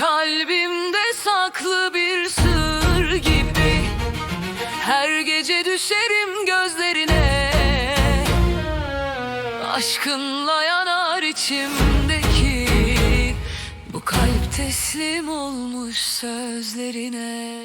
Kalbimde saklı bir sır gibi Her gece düşerim gözlerine. Aşkınla yanar içimdeki Bu kalp teslim olmuş sözlerine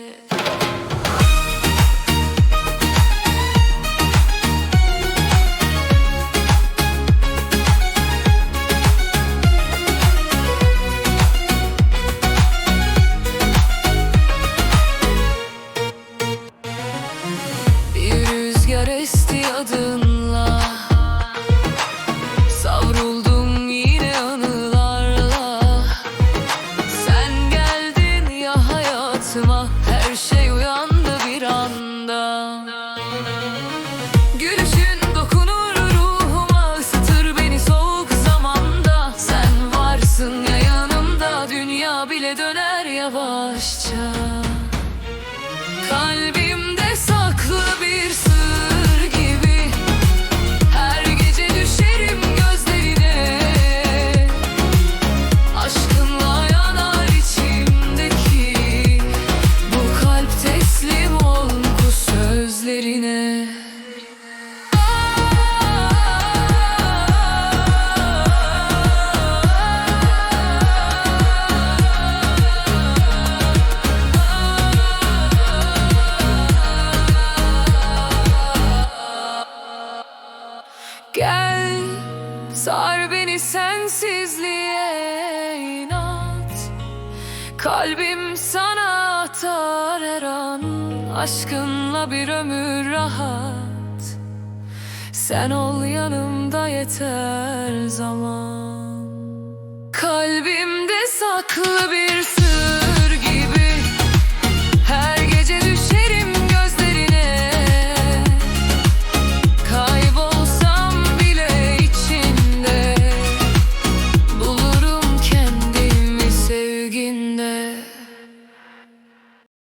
Her şey uyandı bir anda. Gülüşün dokunur ruhuma ısıtır beni soğuk zamanda. Sen varsın ya yanımda Dünya bile döner yavaşça. Kalbimde Gel sar beni sensizliğe inat. Kalbim sana atar her an Aşkınla bir ömür rahat. Sen ol yanımda yeter zaman. Kalbimde saklı bir sır